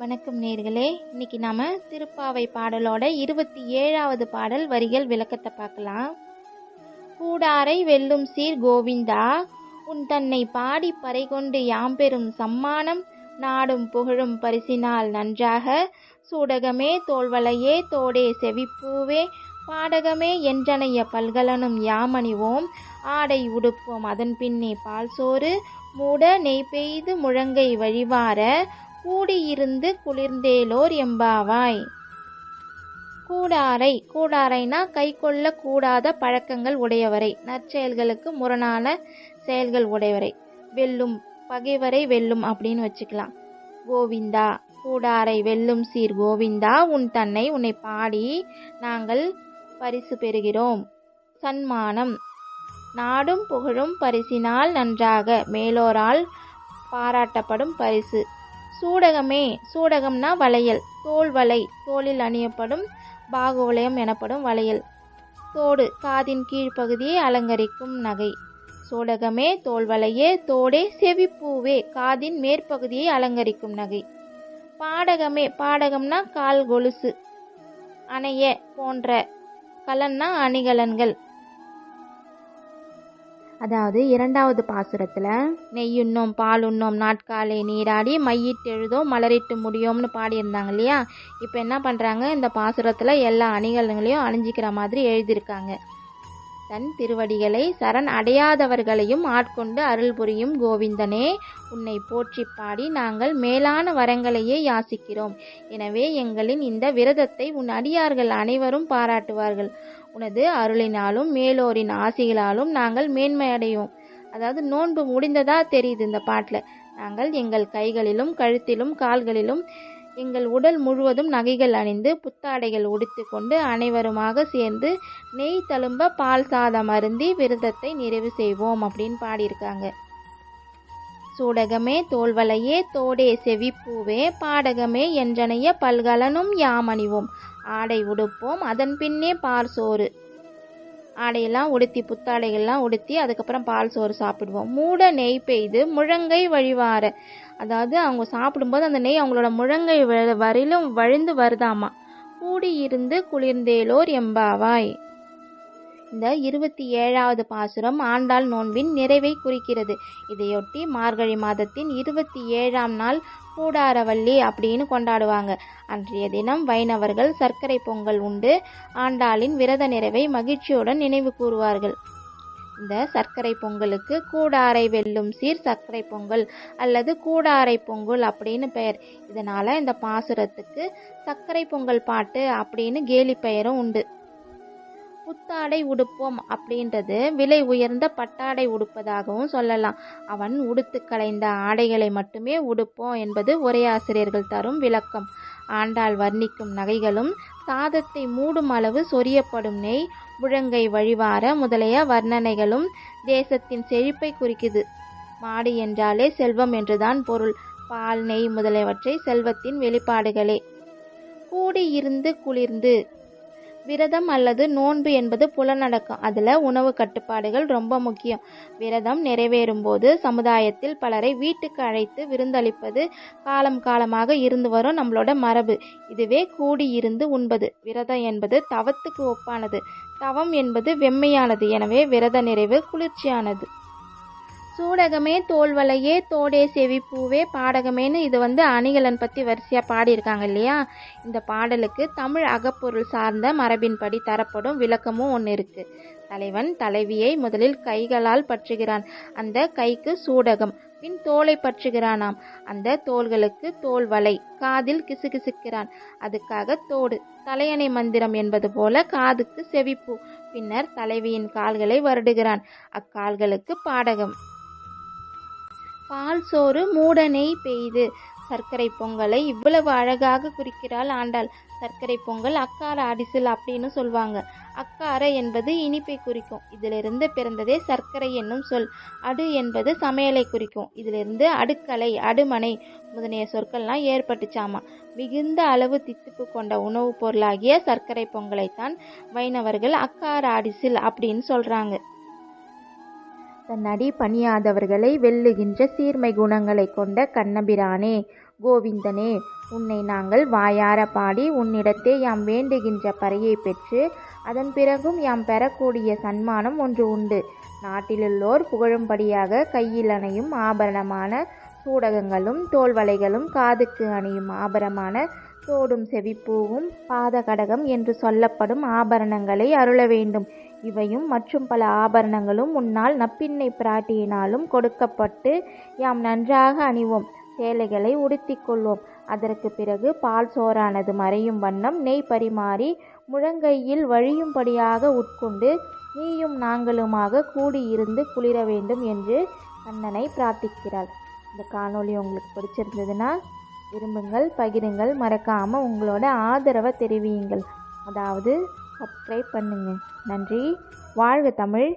வணக்கம் நேர்களே. இன்னைக்கு நாம திருப்பாவை பாடலோட இருபத்தி ஏழாவது பாடல் வரிகள் விளக்கத்தை பார்க்கலாம். கூடாரை வெல்லும் சீர் கோவிந்தா உன் தன்னை பாடி பறைகொண்டு யாம்பெரும் சம்மானம் நாடும் புகழும் பரிசினால் நன்றாக சூடகமே தோல்வலையே தோடே செவிப்பூவே பாடகமே என்றனைய பல்கலனும் யாமணிவோம் ஆடை உடுப்போம் அதன் பின்னே பால் சோறு மூட நெய் பெய்து முழங்கை வழிவார கூடியிருந்து குளிர்ந்தேலோர் எம்பாவாய். கூடாரை கூடாரைனா கை கொள்ள கூடாத பழக்கங்கள் உடையவரை நற்செயல்களுக்கு முரணான செயல்கள் உடையவரை. வெல்லும் பகைவரை வெல்லும் அப்படின்னு வச்சுக்கலாம். கோவிந்தா கூடாரை வெல்லும் சீர் கோவிந்தா உன் தன்னை உன்னை பாடி நாங்கள் பரிசு பெறுகிறோம். சன்மானம் நாடும் புகழும் பரிசினால் நன்றாக மேலோரால் பாராட்டப்படும் பரிசு. சூடகமே சூடகம்னா வளையல். தோல் வலை தோளில் அணியப்படும் பாகுவலயம் எனப்படும் வளையல். தோடு காதின் கீழ்ப்பகுதியை அலங்கரிக்கும் நகை. சூடகமே தோல்வலையே தோடே செவிப்பூவே காதின் மேற்பகுதியை அலங்கரிக்கும் நகை. பாடகமே பாடகம்னா கால் கொலுசு. அணைய போன்ற கலன்னா அணிகலன்கள். அதாவது இரண்டாவது பாசுரத்தில் நெய்யுண்ணோம் பாலுண்ணோம் நாட்காலே நீராடி மையிட்டு எழுதோம் மலரிட்டு முடியோம்னு பாடியிருந்தாங்க இல்லையா? இப்போ என்ன பண்ணுறாங்க இந்த பாசுரத்தில் எல்லா அணிகலன்களையும் அணிஞ்சிக்கிற மாதிரி எழுதியிருக்காங்க. தன் திருவடிகளை சரண் அடையாதவர்களையும் ஆட்கொண்டு அருள் புரியும் கோவிந்தனே உன்னை போற்றி பாடி நாங்கள் மேலான வரங்களையே யாசிக்கிறோம். எனவே எங்களின் இந்த விரதத்தை உன் அடியார்கள் அனைவரும் பாராட்டுவார்கள். உனது அருளினாலும் மேலோரின் ஆசிகளாலும் நாங்கள் மேன்மையடையும். அதாவது நோன்பு முடிந்ததா தெரியுது இந்த பாட்டில். நாங்கள் எங்கள் கைகளிலும் கழுத்திலும் கால்களிலும் எங்கள் உடல் முழுவதும் நகைகள் அணிந்து புத்தாடைகள் உடுத்து கொண்டு அனைவருமாக சேர்ந்து நெய் தழும்ப பால் சாதம் அருந்தி விரதத்தை நிறைவு செய்வோம் அப்படின்னு பாடியிருக்காங்க. சூடகமே தோல்வலையே தோடே செவிப்பூவே பாடகமே என்றனைய பல்கலனும் யாமணிவோம் ஆடை உடுப்போம். அதன் பின்னே பால் சோறு. ஆடையெல்லாம் உடுத்தி புத்தாடைகள்லாம் உடுத்தி அதுக்கப்புறம் பால் சோறு சாப்பிடுவோம். மூட நெய் பெய்து முழங்கை வழிவார. அதாவது அவங்க சாப்பிடும்போது அந்த நெய் அவங்களோட முழங்கை வரையிலும் வழிந்து வருதாமா? கூடியிருந்து குளிர்ந்தேலோர் எம்பாவாய். இந்த இருபத்தி ஏழாவது பாசுரம் ஆண்டாள் நோன்பின் நிறைவை குறிக்கிறது. இதையொட்டி மார்கழி மாதத்தின் இருபத்தி ஏழாம் நாள் கூடாரவள்ளி அப்படின்னு கொண்டாடுவாங்க. அன்றைய தினம் வைணவர்கள் சர்க்கரை பொங்கல் உண்டு. ஆண்டாளின் விரத நிறைவை மகிழ்ச்சியுடன் நினைவு கூறுவார்கள். இந்த சர்க்கரை பொங்கலுக்கு கூடாரை வெல்லும் சீர் சர்க்கரை பொங்கல் அல்லது கூடாரை பொங்கல் அப்படின்னு பெயர். இதனால இந்த பாசுரத்துக்கு சர்க்கரை பொங்கல் பாட்டு அப்படின்னு கேலி பெயரும் உண்டு. புத்தாடை உடுப்போம் அப்படின்றது விலை உயர்ந்த பட்டாடை உடுப்பதாகவும் சொல்லலாம். அவன் உடுத்து கலைந்த ஆடைகளை மட்டுமே உடுப்போம் என்பது உரையாசிரியர்கள் தரும் விளக்கம். ஆண்டாள் வர்ணிக்கும் நகைகளும் சாதத்தை மூடும் அளவு சொரியப்படும் நெய் முழங்கை வழிவார முதலிய வர்ணனைகளும் தேசத்தின் செழிப்பை குறிக்குது. மாடு என்றாலே செல்வம் என்றுதான் பொருள். பால் நெய் முதலியவற்றை செல்வத்தின் வெளிப்பாடுகளே. கூடியிருந்து குளிர்ந்து விரதம் அல்லது நோன்பு என்பது புலனடக்கம். அதில் உணவு கட்டுப்பாடுகள் ரொம்ப முக்கியம். விரதம் நிறைவேறும் போது சமுதாயத்தில் பலரை வீட்டுக்கு அழைத்து விருந்தளிப்பது காலம் காலமாக இருந்து வரும் நம்மளோட மரபு. இதுவே கூடி இருந்து உண்பது. விரதம் என்பது தவத்துக்கு ஒப்பானது. தவம் என்பது வெம்மையானது. எனவே விரத நிறைவு குளிர்ச்சியானது. சூடகமே தோல்வலையே தோடே செவிப்பூவே பாடகமேன்னு இது வந்து அணிகலன் பற்றி வரிசையாக பாடியிருக்காங்க இல்லையா? இந்த பாடலுக்கு தமிழ் அகப்பொருள் சார்ந்த மரபின்படி தரப்படும் விளக்கமும் ஒன்று இருக்குது தலைவன் தலைவியை முதலில் கைகளால் பற்றுகிறான். அந்த கைக்கு சூடகம் பின் தோலை பற்றுகிறானாம். அந்த தோள்களுக்கு தோல் வலை காதில் கிசுகிசுக்கிறான். அதுக்காக தோடு தலையணை மந்திரம் என்பது போல காதுக்கு செவிப்பு. பின்னர் தலைவியின் கால்களை வருடுகிறான். அக்கால்களுக்கு பாடகம். பால் சோறு மூட நெய் பெய்து. சர்க்கரை பொங்கலை இவ்வளவு அழகாக குறிக்கிறாள் ஆண்டாள். சர்க்கரை பொங்கல் அக்கார அடிசில் அப்படின்னு சொல்லுவாங்க அக்கார என்பது இனிப்பை குறிக்கும். இதிலிருந்து பிறந்ததே சர்க்கரை என்னும் சொல். அடு என்பது சமையலை குறிக்கும். இதிலிருந்து அடுக்கலை அடுமனை முதலிய சொற்கள்லாம் ஏற்பட்டுச்சாமா. மிகுந்த அளவு தித்திப்பு கொண்ட உணவுப் பொருளாகிய சர்க்கரை பொங்கலைத்தான் வைணவர்கள் அக்கார அடிசில் அப்படின்னு சொல்றாங்க. தன்னடி பணியாதவர்களை வெல்லுகின்ற சீர்மை குணங்களை கொண்ட கண்ணபிரானே கோவிந்தனே உன்னை நாங்கள் வாயார பாடி உன்னிடத்தே யாம் வேண்டுகின்ற பறையை பெற்று அதன் பிறகும் யாம் பெறக்கூடிய சன்மானம் ஒன்று உண்டு. நாட்டிலுள்ளோர் புகழும்படியாக கையில் அணையும் ஆபரணமான சூடகங்களும் தோல்வலைகளும் காதுக்கு அணியும் ஆபரமான தோடும் செவிப்பூவும் பாதகடகம் என்று சொல்லப்படும் ஆபரணங்களை அருள வேண்டும். இவையும் மற்றும் பல ஆபரணங்களும் உன்னால் நப்பின்னை பிராட்டியினாலும் கொடுக்கப்பட்டு யாம் நன்றாக அணிவோம். சேலைகளை உடுத்திக் கொள்வோம். அதற்கு பிறகு பால் சோறானது மறையும் வண்ணம் நெய் பரிமாறி முழங்கையில் வழியும்படியாக உட்கொண்டு நீயும் நாங்களுமாக கூடியிருந்து குளிர வேண்டும் என்று கண்ணனை பிரார்த்திக்கிறாள். இந்த காணொளி உங்களுக்கு பிடிச்சிருந்ததுன்னா விரும்புங்கள் பகிருங்கள் மறக்காமல் உங்களோட ஆதரவை தெரிவியுங்கள். அதாவது சப்ஸ்கிரைப் பண்ணுங்கள் நன்றி. வாழ்க தமிழ்.